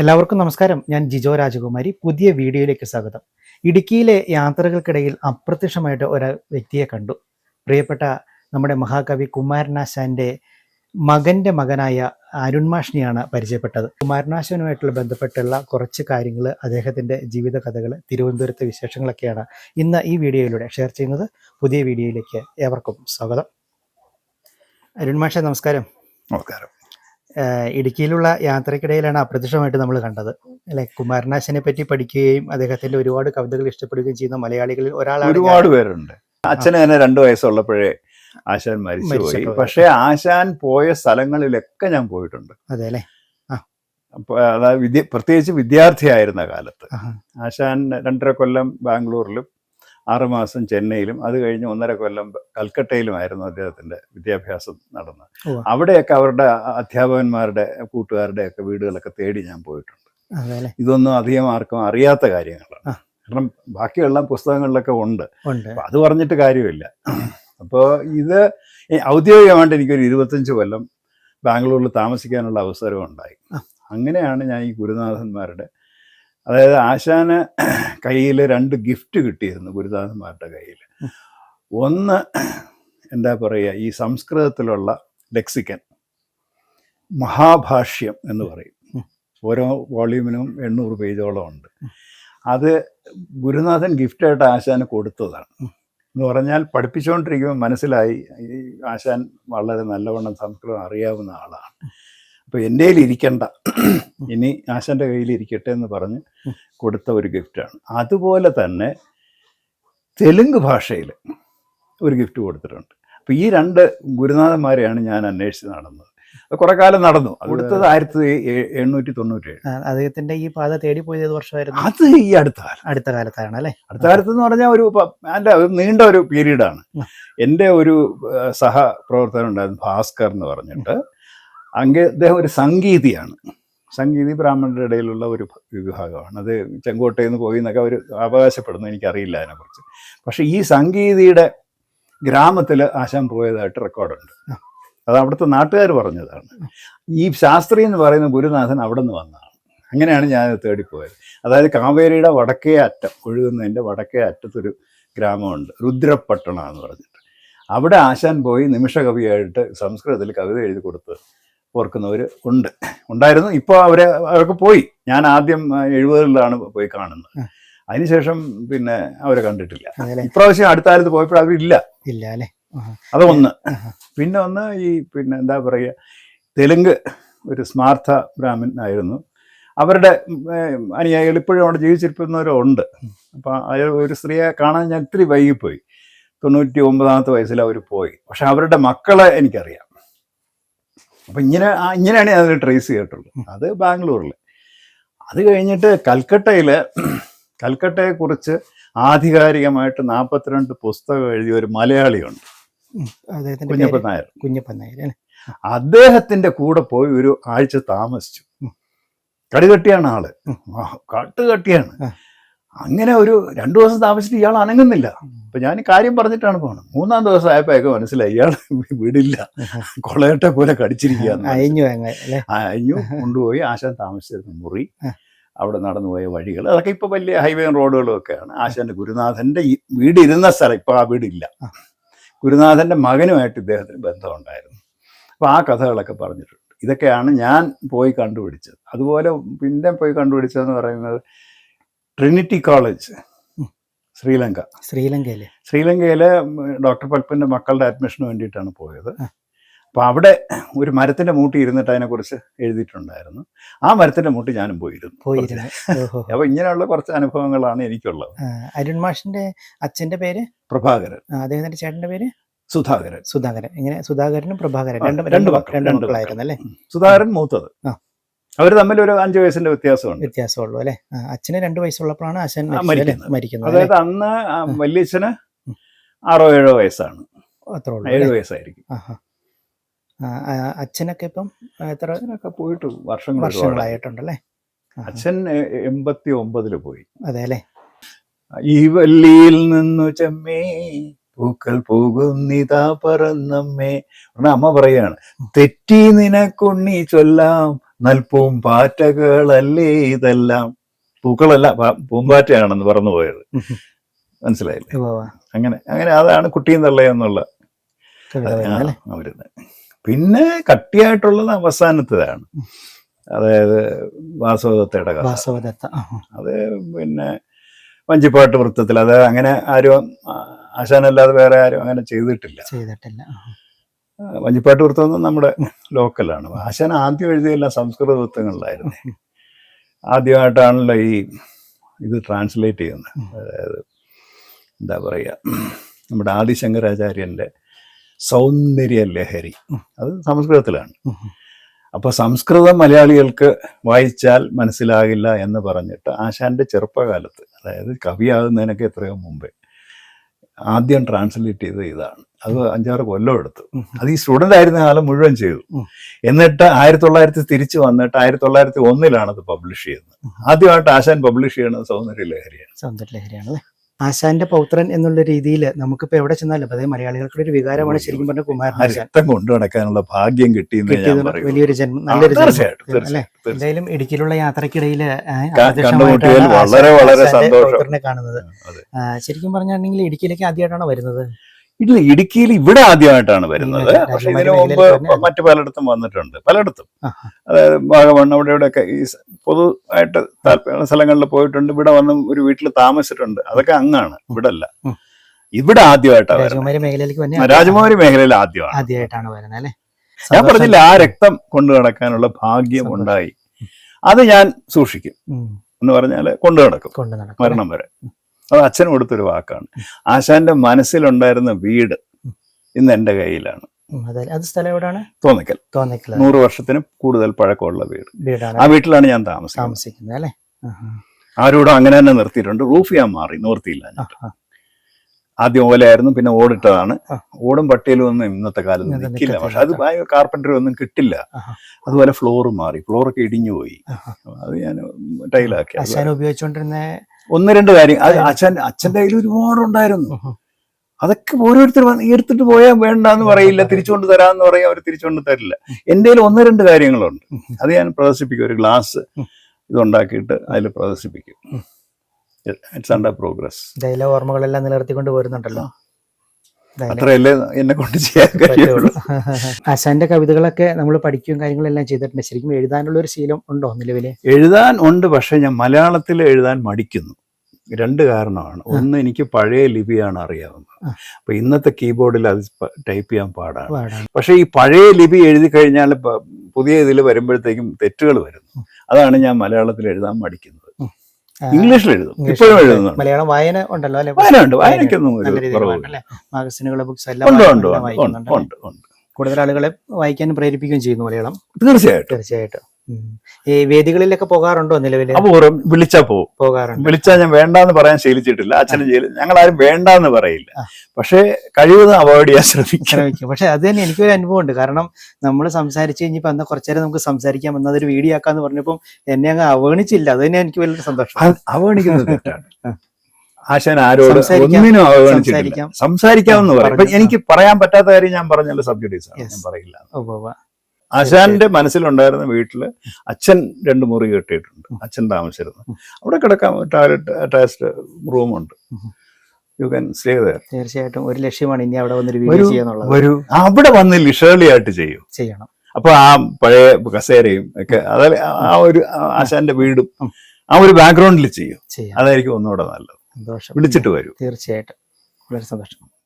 എല്ലാവർക്കും നമസ്കാരം. ഞാൻ ജിജോ രാജകുമാരി. പുതിയ വീഡിയോയിലേക്ക് സ്വാഗതം. ഇടുക്കിയിലെ യാത്രകൾക്കിടയിൽ അപ്രത്യക്ഷമായിട്ട് ഒരു വ്യക്തിയെ കണ്ടു. പ്രിയപ്പെട്ട നമ്മുടെ മഹാകവി കുമാരനാശാന്റെ മകന്റെ മകനായ അരുൺമാഷിനെയാണ് പരിചയപ്പെട്ടത്. കുമാരനാശനുമായിട്ടുള്ള ബന്ധപ്പെട്ടുള്ള കുറച്ച് കാര്യങ്ങൾ അദ്ദേഹത്തിന്റെ ജീവിത കഥകൾ തിരുവനന്തപുരത്തെ വിശേഷങ്ങളൊക്കെയാണ് ഇന്ന് ഈ വീഡിയോയിലൂടെ ഷെയർ ചെയ്യുന്നത്. പുതിയ വീഡിയോയിലേക്ക് ഏവർക്കും സ്വാഗതം. അരുൺമാഷ നമസ്കാരം. നമസ്കാരം. ഇടുക്കിയിലുള്ള യാത്രക്കിടയിലാണ് അപ്രത്യക്ഷമായിട്ട് നമ്മൾ കണ്ടത്. അല്ലെ? കുമാരനാശനെ പറ്റി പഠിക്കുകയും അദ്ദേഹത്തിന്റെ ഒരുപാട് കവിതകൾ ഇഷ്ടപ്പെടുകയും ചെയ്യുന്ന മലയാളികളിൽ ഒരാളാണ് ഒരുപാട് പേരുണ്ട്. അച്ഛന് തന്നെ രണ്ടു വയസ്സുള്ളപ്പോഴേ ആശാൻ മരിച്ചുപോയി. പക്ഷെ ആശാൻ പോയ സ്ഥലങ്ങളിലൊക്കെ ഞാൻ പോയിട്ടുണ്ട്. അതെ അല്ലെ? അതായത് വിദ്യ പ്രത്യേകിച്ച് വിദ്യാർത്ഥിയായിരുന്ന കാലത്ത്. ആശാൻ രണ്ടര കൊല്ലം ബാംഗ്ലൂരിലും ആറുമാസം ചെന്നൈയിലും അത് കഴിഞ്ഞ് ഒന്നര കൊല്ലം കൽക്കട്ടയിലുമായിരുന്നു അദ്ദേഹത്തിന്റെ വിദ്യാഭ്യാസം നടന്നത്. അവിടെയൊക്കെ അവരുടെ അധ്യാപകന്മാരുടെ കൂട്ടുകാരുടെയൊക്കെ വീടുകളൊക്കെ തേടി ഞാൻ പോയിട്ടുണ്ട്. ഇതൊന്നും അധികം ആർക്കും അറിയാത്ത കാര്യങ്ങളാണ്. കാരണം ബാക്കിയുള്ള പുസ്തകങ്ങളിലൊക്കെ ഉണ്ട്. അത് പറഞ്ഞിട്ട് കാര്യമില്ല. അപ്പോൾ ഇത് ഔദ്യോഗികമായിട്ട് എനിക്കൊരു ഇരുപത്തഞ്ച് കൊല്ലം ബാംഗ്ലൂരിൽ താമസിക്കാനുള്ള അവസരം ഉണ്ടായി അങ്ങനെയാണ് ഞാൻ ഈ ഗുരുനാഥന്മാരുടെ അതായത് ആശാന് കയ്യിൽ രണ്ട് ഗിഫ്റ്റ് കിട്ടിയിരുന്നു ഗുരുനാഥന്മാരുടെ കയ്യിൽ ഒന്ന് എന്താ പറയുക ഈ സംസ്കൃതത്തിലുള്ള ലെക്സിക്കൻ മഹാഭാഷ്യം എന്ന് പറയും. ഓരോ വോള്യൂമിനും എണ്ണൂറ് പേജോളം ഉണ്ട്. അത് ഗുരുനാഥൻ ഗിഫ്റ്റായിട്ട് ആശാന് കൊടുത്തതാണ്. എന്ന് പറഞ്ഞാൽ പഠിപ്പിച്ചുകൊണ്ടിരിക്കുമ്പോൾ മനസ്സിലായി ഈ ആശാൻ വളരെ നല്ലവണ്ണം സംസ്കൃതം അറിയാവുന്ന ആളാണ്. അപ്പോൾ എന്റെ കയ്യിൽ ഇരിക്കണ്ട ഇനി ആശാന്റെ കയ്യിൽ ഇരിക്കട്ടെ എന്ന് പറഞ്ഞ് കൊടുത്ത ഒരു ഗിഫ്റ്റാണ് അതുപോലെ തന്നെ തെലുങ്ക് ഭാഷയിൽ ഒരു ഗിഫ്റ്റ് കൊടുത്തിട്ടുണ്ട്. അപ്പോൾ ഈ രണ്ട് ഗുരുനാഥന്മാരെയാണ് ഞാൻ അന്വേഷിച്ച് നടന്നത്. അത് കുറെ കാലം നടന്നു. കൊടുത്തത് ആയിരത്തി എണ്ണൂറ്റി തൊണ്ണൂറ്റേഴ്. അദ്ദേഹത്തിന്റെ ഈ പാത തേടി പോയത് ഏത് വർഷമായിരുന്നു? അത് ഈ അടുത്ത കാലം. അടുത്ത കാലത്താണ് അല്ലേ? അടുത്ത കാലത്ത് എന്ന് പറഞ്ഞാൽ ഒരു എന്റെ ഒരു നീണ്ട ഒരു പീരീഡാണ് എന്റെ ഒരു ഉണ്ടായിരുന്നു ഭാസ്കർ എന്ന് പറഞ്ഞിട്ട്. അങ്ങ് അദ്ദേഹം ഒരു സംഗീതിയാണ്. സംഗീതി ബ്രാഹ്മണരുടെ ഇടയിലുള്ള ഒരു വിഭാഗമാണ്. അത് ചെങ്കോട്ടയിൽ നിന്ന് പോയി എന്നൊക്കെ അവർ അവകാശപ്പെടുന്നു. എനിക്കറിയില്ല അതിനെക്കുറിച്ച്. പക്ഷേ ഈ സംഗീതിയുടെ ഗ്രാമത്തിൽ ആശാൻ പോയതായിട്ട് റെക്കോർഡുണ്ട്. അത് അവിടുത്തെ നാട്ടുകാർ പറഞ്ഞതാണ്. ഈ ശാസ്ത്രി എന്ന് പറയുന്ന ഗുരുനാഥൻ അവിടെ നിന്ന് വന്നതാണ്. അങ്ങനെയാണ് ഞാൻ തേടിപ്പോയത്. അതായത് കാവേരിയുടെ വടക്കേ അറ്റം ഒഴുകുന്നതിന്റെ വടക്കേ അറ്റത്തൊരു ഗ്രാമമുണ്ട്. രുദ്രപട്ടണ എന്ന് പറഞ്ഞിട്ട്. അവിടെ ആശാൻ പോയി നിമിഷകവിയായിട്ട് സംസ്കൃതത്തിൽ കവിത എഴുതി കൊടുത്ത് ഓർക്കുന്നവർ ഉണ്ട്. ഉണ്ടായിരുന്നു. ഇപ്പോൾ അവരെ അവരൊക്കെ പോയി. ഞാൻ ആദ്യം എഴുപതുകളിലാണ് പോയി കാണുന്നത്. അതിനുശേഷം പിന്നെ അവരെ കണ്ടിട്ടില്ല. അതെ ഇപ്രാവശ്യം അടുത്ത കാലത്ത് പോയപ്പോൾ അവരില്ല ഇല്ല അല്ലെ? അതൊന്ന് ഒന്ന്. പിന്നെ ഒന്ന് ഈ പിന്നെ എന്താ പറയുക തെലുങ്ക് ഒരു സ്മാർത്ഥ ബ്രാഹ്മൻ ആയിരുന്നു. അവരുടെ അനുയായികൾ ഇപ്പോഴും അവിടെ ജീവിച്ചിരിക്കുന്നവരുണ്ട്. അപ്പോൾ അയാൾ ഒരു സ്ത്രീയെ കാണാൻ ഞാൻ ഇത്തിരി വൈകിപ്പോയി. തൊണ്ണൂറ്റി ഒമ്പതാമത്തെ വയസ്സിൽ അവർ പോയി. പക്ഷെ അവരുടെ മക്കളെ എനിക്കറിയാം. അപ്പം ഇങ്ങനെ ഇങ്ങനെയാണ് ഞാൻ ട്രേസ് ചെയ്തിട്ടുള്ളത്. അത് ബാംഗ്ലൂരിൽ അത് കഴിഞ്ഞിട്ട് കൽക്കട്ടയിൽ കൽക്കട്ടയെക്കുറിച്ച് ആധികാരികമായിട്ട് നാൽപ്പത്തിരണ്ട് പുസ്തകം എഴുതിയ ഒരു മലയാളിയുണ്ട്. കുഞ്ഞപ്പൻ നായർ. കുഞ്ഞപ്പൻ നായർ അദ്ദേഹത്തിന്റെ അദ്ദേഹത്തിന്റെ കൂടെ പോയി ഒരു ആഴ്ച താമസിച്ചു. കടുകട്ടിയാണ് ആൾ. കട്ടുകട്ടിയാണ്. അങ്ങനെ ഒരു രണ്ടു ദിവസം താമസിച്ചിട്ട് ഇയാൾ അനങ്ങുന്നില്ല. അപ്പൊ ഞാൻ കാര്യം പറഞ്ഞിട്ടാണ് പോണത്. മൂന്നാം ദിവസം ആയപ്പോഴൊക്കെ മനസ്സിലായി ഇയാൾ വിടില്ല. കൊളയട്ടെ പോലെ കടിച്ചിരിക്കുക അയഞ്ഞു അയഞ്ഞു. കൊണ്ടുപോയി ആശാൻ താമസിച്ചിരുന്ന മുറി അവിടെ നടന്നു പോയ വഴികൾ. അതൊക്കെ ഇപ്പൊ വലിയ ഹൈവേ റോഡുകളും ഒക്കെയാണ്. ആശാന്റെ ഗുരുനാഥന്റെ വീടിരുന്ന സ്ഥലം ഇപ്പൊ ആ വീടില്ല. ഗുരുനാഥന്റെ മകനുമായിട്ട് ഇദ്ദേഹത്തിന് ബന്ധമുണ്ടായിരുന്നു. അപ്പൊ ആ കഥകളൊക്കെ പറഞ്ഞിട്ടുണ്ട്. ഇതൊക്കെയാണ് ഞാൻ പോയി കണ്ടുപിടിച്ചത്. അതുപോലെ പിന്നെ പോയി കണ്ടുപിടിച്ചതെന്ന് പറയുന്നത് ട്രിനിറ്റി കോളേജ് ശ്രീലങ്ക. ശ്രീലങ്കയിലെ. ശ്രീലങ്കയിലെ ഡോക്ടർ പൽപ്പന്റെ മക്കളുടെ അഡ്മിഷന് വേണ്ടിയിട്ടാണ് പോയത്. അപ്പോൾ അപ്പൊ അവിടെ ഒരു മരത്തിന്റെ മൂട്ടി ഇരുന്നിട്ട് അതിനെക്കുറിച്ച് എഴുതിയിട്ടുണ്ടായിരുന്നു. ആ മരത്തിന്റെ മൂട്ടി ഞാനും പോയിരുന്നു പോയിരുന്നു. അപ്പോൾ അപ്പൊ ഇങ്ങനെയുള്ള കുറച്ച് അനുഭവങ്ങളാണ് എനിക്കുള്ളത്. അരുൺ മാഷിന്റെ അച്ഛന്റെ പേര്? പ്രഭാകരൻ. അദ്ദേഹത്തിന്റെ അദ്ദേഹത്തിന്റെ ചേട്ടന്റെ പേര്? സുധാകരൻ. സുധാകരൻ. ഇങ്ങനെ സുധാകരനും പ്രഭാകരൻ രണ്ട് രണ്ട് മക്കളായിരുന്നു അല്ലേ സുധാകരൻ മൂത്തത്. ആ. അവർ തമ്മിൽ ഒരു അഞ്ചു വയസ്സിന്റെ വ്യത്യാസമുണ്ട്. വ്യത്യാസമുള്ളൂ അല്ലെ? അച്ഛന് രണ്ട് വയസ്സുള്ളപ്പോഴാണ് അച്ഛൻ മരിക്കുന്നത്. അതായത് അന്ന് വല്യച്ഛന് ആറോ ഏഴോ വയസ്സാണ്. അത്ര ഏഴ്? വയസ്സായിരിക്കും. അച്ഛനൊക്കെ ഇപ്പം എത്ര പോയിട്ട് വർഷങ്ങൾ. വർഷങ്ങളായിട്ടുണ്ടല്ലേ അച്ഛൻ എൺപത്തി ഒമ്പതിൽ പോയി. അതെ അല്ലെ? ഈ വല്ലിയിൽ നിന്നു ചെമ്മേ പൂക്കൾ പോകുന്നിതാ പറന്നമ്മേ. അമ്മ പറയാണ് തെറ്റി നിനക്കുണ്ണി ചൊല്ലാം നൽപ്പൂം പാറ്റകളല്ലേ ഇതെല്ലാം? പൂക്കളല്ല പൂമ്പാറ്റയാണെന്ന് പറഞ്ഞു പോയത് മനസ്സിലായില്ലേ. അങ്ങനെ അങ്ങനെ അതാണ് കുട്ടിയും തള്ളയെന്നുള്ള വരുന്നത് പിന്നെ കട്ടിയായിട്ടുള്ളത് അവസാനത്തേതാണ്. അതായത് വാസവദത്തയുടെ കഥ. വാസവദത്ത. അത് പിന്നെ വഞ്ചിപ്പാട്ട് വൃത്തത്തിൽ അത് അങ്ങനെ ആരും ആശാനല്ലാതെ വേറെ ആരും അങ്ങനെ ചെയ്തിട്ടില്ല. ചെയ്തിട്ടില്ല വഞ്ചിപ്പാട്ട് വൃത്തം നമ്മുടെ ലോക്കലാണ്. ആശാൻ ആദ്യം എഴുതിയെല്ലാം സംസ്കൃത വൃത്തങ്ങളിലായിരുന്നു. ആദ്യമായിട്ടാണല്ലോ ഈ ഇത് ട്രാൻസ്ലേറ്റ് ചെയ്യുന്നത്. അതായത് എന്താ പറയുക നമ്മുടെ ആദിശങ്കരാചാര്യന്റെ സൗന്ദര്യ ലഹരി. അത് സംസ്കൃതത്തിലാണ്. അപ്പോൾ സംസ്കൃതം മലയാളികൾക്ക് വായിച്ചാൽ മനസ്സിലാകില്ല എന്ന് പറഞ്ഞിട്ട് ആശാന്റെ ചെറുപ്പകാലത്ത് അതായത് കവിയാകുന്നതിനൊക്കെ എത്രയോ മുമ്പേ ആദ്യം ട്രാൻസ്ലേറ്റ് ചെയ്തത് ഇതാണ്. അത് അഞ്ചാറ് കൊല്ലം എടുത്തു. അത് ഈ സ്റ്റുഡന്റ് ആയിരുന്ന കാലം മുഴുവൻ ചെയ്തു. എന്നിട്ട് ആയിരത്തി തൊള്ളായിരത്തി തിരിച്ചു വന്നിട്ട് ആയിരത്തി തൊള്ളായിരത്തി ഒന്നിലാണ് അത് പബ്ലിഷ് ചെയ്യുന്നത്. ആദ്യമായിട്ട് ആശാൻ പബ്ലിഷ് ചെയ്യുന്നത് സൗന്ദര്യ ലഹരിയാണ്. സൗന്ദര്യലഹരിയാണ് ആശാന്റെ പൗത്രൻ എന്നുള്ള രീതിയിൽ നമുക്കിപ്പോ എവിടെ ചെന്നാലും അതായത് മലയാളികൾക്കുടെ ഒരു വികാരമാണ് ശരിക്കും പറഞ്ഞ കുമാരൻ രക്തം കൊണ്ടു നടക്കാനുള്ള ഭാഗ്യം പറയും വലിയൊരു ജന്മം നല്ലൊരു അല്ലേ. എന്തായാലും ഇടുക്കിയിലുള്ള യാത്രക്കിടയിൽ വളരെ വളരെ സന്തോഷം. കാണുന്നത്. ശരിക്കും പറഞ്ഞാണെങ്കിൽ ഇടുക്കിയിലേക്ക് ആദ്യമായിട്ടാണ് വരുന്നത്? ഇല്ല ഇടുക്കിയിൽ ഇവിടെ ആദ്യമായിട്ടാണ് വരുന്നത്. പക്ഷെ ഇതിനു മുമ്പ് മറ്റു പലയിടത്തും വന്നിട്ടുണ്ട്. പലയിടത്തും. അതായത് വാഗമൺ അവിടെ ഇവിടെയൊക്കെ ഈ പൊതു ആയിട്ട് താല്പര്യമുള്ള സ്ഥലങ്ങളിൽ പോയിട്ടുണ്ട്. ഇവിടെ വന്ന് ഒരു വീട്ടിൽ താമസിച്ചിട്ടുണ്ട്. അതൊക്കെ അങ്ങാണ്. ഇവിടെ അല്ല ഇവിടെ ആദ്യമായിട്ടാണ് രാജകുമാരി മേഖലയിൽ ആദ്യമാണ്. ആദ്യമായിട്ടാണ് വരുന്നത് അല്ലേ? ഞാൻ പറഞ്ഞില്ല ആ രക്തം കൊണ്ടു നടക്കാനുള്ള ഭാഗ്യം ഉണ്ടായി. അത് ഞാൻ സൂക്ഷിക്കും. എന്ന് പറഞ്ഞാൽ കൊണ്ടു നടക്കും. മരണം വരെ. അത് അച്ഛൻ കൊടുത്തൊരു വാക്കാണ്. ആശാന്റെ മനസ്സിലുണ്ടായിരുന്ന വീട് ഇന്ന് എന്റെ കയ്യിലാണ്. അതെ സ്ഥലം എവിടെയാണ് തോന്നിക്കൽ. തോന്നിക്കൽ. നൂറ് വർഷത്തിന് കൂടുതൽ പഴക്കമുള്ള വീട്. വീടാണ്. ആ വീട്ടിലാണ് ഞാൻ താമസിക്കുന്നത്. താമസിക്കുന്നത് അല്ലേ. ആരോടും അങ്ങനെ തന്നെ നിർത്തിയിട്ടുണ്ട്. റൂഫ് ഞാൻ മാറി ആ. ആദ്യം ഓലയായിരുന്നു പിന്നെ ഓടിട്ടതാണ്. ഓടും പട്ടിയിലും ഒന്നും ഇന്നത്തെ കാലത്ത് നിൽക്കില്ല. പക്ഷെ അത് കാർപ്പന്ററി ഒന്നും കിട്ടില്ല. അതുപോലെ ഫ്ലോർ മാറി. ഫ്ലോറൊക്കെ ഇടിഞ്ഞു പോയി. അത് ഞാൻ ടൈലാക്കി. ഉപയോഗിച്ചുകൊണ്ടിരുന്ന ഒന്ന് രണ്ട് കാര്യം. അത് അച്ഛൻ അച്ഛന്റെ കയ്യിൽ ഒരുപാട് ഉണ്ടായിരുന്നു. അതൊക്കെ ഓരോരുത്തർ എടുത്തിട്ട് പോയാൽ വേണ്ടെന്ന് പറയില്ല. തിരിച്ചുകൊണ്ട് തരാമെന്ന് പറയും അവർ തിരിച്ചുകൊണ്ട് തരില്ല. എന്റെ കയ്യിൽ ഒന്ന് രണ്ട് കാര്യങ്ങളുണ്ട്. അത് ഞാൻ പ്രദർശിപ്പിക്കും. ഒരു ഗ്ലാസ് ഇതുണ്ടാക്കിയിട്ട് അതിൽ പ്രദർശിപ്പിക്കും. ഇറ്റ്സ് അണ്ടർ പ്രോഗ്രസ് ഓർമ്മകളെല്ലാം നിലനിർത്തിക്കൊണ്ട് പോരുന്നുണ്ടല്ലോ അത്രയല്ലേ എന്നെ കൊണ്ട് ചെയ്യാൻ കഴിയുള്ളൂ. ആശാന്റെ കവിതകളൊക്കെ നമ്മൾ പഠിക്കുകയും കാര്യങ്ങളെല്ലാം ചെയ്തിട്ടുണ്ട്. ശരിക്കും എഴുതാനുള്ള ഒരു ശീലം ഉണ്ടോ നിലവിൽ? എഴുതാൻ ഉണ്ട് പക്ഷെ ഞാൻ മലയാളത്തിൽ എഴുതാൻ മടിക്കുന്നു. രണ്ട് കാരണമാണ്. ഒന്ന് എനിക്ക് പഴയ ലിപിയാണ് അറിയാവുന്നത്. അപ്പൊ ഇന്നത്തെ കീബോർഡിൽ അത് ടൈപ്പ് ചെയ്യാൻ പാടാണ്. പക്ഷെ ഈ പഴയ ലിപി എഴുതി കഴിഞ്ഞാൽ പുതിയ ഇതിൽ വരുമ്പോഴത്തേക്കും തെറ്റുകൾ വരുന്നു. അതാണ് ഞാൻ മലയാളത്തിൽ എഴുതാൻ മടിക്കുന്നത്. ഇംഗ്ലീഷിൽ എഴുതും ഇപ്പോഴും എഴുതുന്നു എഴുതുന്നുണ്ട്. മലയാളം വായന ഉണ്ടല്ലോ അല്ലെ? വായന വായനയ്ക്കൊന്നും കുറവില്ല അല്ലേ മാഗസിനുകളെ ബുക്സ് എല്ലാം ഉണ്ട് ഉണ്ട് ഉണ്ട് ഉണ്ട് ഉണ്ട്. കൂടുതൽ ആളുകളെ വായിക്കാൻ പ്രേരിപ്പിക്കുകയും ചെയ്യുന്നു മലയാളം. തീർച്ചയായിട്ടും. തീർച്ചയായിട്ടും. ഈ വേദികളിലൊക്കെ പോകാറുണ്ടോ നിലവിൽ? അപൂർവം വിളിച്ചാ പോകും പോകാറുണ്ട്. വിളിച്ചാൽ ഞാൻ വേണ്ടാന്ന് പറയാൻ ശീലിച്ചിട്ടില്ല. അച്ഛനും ഞങ്ങൾ ആരും വേണ്ടാന്ന് പറയില്ല. പക്ഷേ കഴിവതും അവോയ്ഡ് ചെയ്യാൻ ശ്രമിക്കണം ശ്രമിക്കും. പക്ഷെ അത് തന്നെ എനിക്കൊരു അനുഭവം ഉണ്ട്. കാരണം നമ്മൾ സംസാരിച്ച് കഴിഞ്ഞപ്പോ അന്ന് കുറച്ചേരം നമുക്ക് സംസാരിക്കാം എന്നതൊരു വീഡിയോ ആക്കാന്ന് പറഞ്ഞപ്പോൾ എന്നെ അങ്ങ് അവഗണിച്ചില്ല. അത് തന്നെ എനിക്ക് വലിയ സന്തോഷം. അവഗണിക്കുന്നത് തെറ്റാണ്. ആശാൻ ആരോട് സംസാരിക്കാം. ഒന്നിനും അവഗണിച്ചിട്ടില്ല. സംസാരിക്കാം. സംസാരിക്കാമെന്ന് ആ, പറയും എനിക്ക് പറയാൻ പറ്റാത്ത കാര്യം ഞാൻ പറഞ്ഞല്ലോ സബ്ജക്ട് ഞാൻ പറയില്ല. ആശാന്റെ മനസ്സിലുണ്ടായിരുന്ന വീട്ടിൽ അച്ഛൻ രണ്ട് മുറി കെട്ടിയിട്ടുണ്ട്. അച്ഛൻ താമസിച്ചിരുന്നു. അവിടെ കിടക്കാൻ ടോയ്ലറ്റ് അറ്റാച്ച്ഡ് റൂമുണ്ട്. യു ക്യാൻ സ്റ്റേ ദയർ തീർച്ചയായിട്ടും ഒരു ലക്ഷ്യമാണ് ഇനി അവിടെ വന്നൊരു വീഡിയോ ഒരു ചെയ്യാന്നുള്ളത്. ഒരു അവിടെ വന്ന് ലിഷേർലി ആയിട്ട് ചെയ്യും. ചെയ്യണം. അപ്പൊ ആ പഴയ കസേരയും ഒക്കെ അതായത് ആ ഒരു ആശാന്റെ വീടും ആ ഒരു ബാക്ക്ഗ്രൗണ്ടിൽ ചെയ്യും. അതായിരിക്കും ഒന്നുകൂടെ നല്ലത്. സന്തോഷം. വിളിച്ചിട്ട് വരും. തീർച്ചയായിട്ടും. വളരെ സന്തോഷം.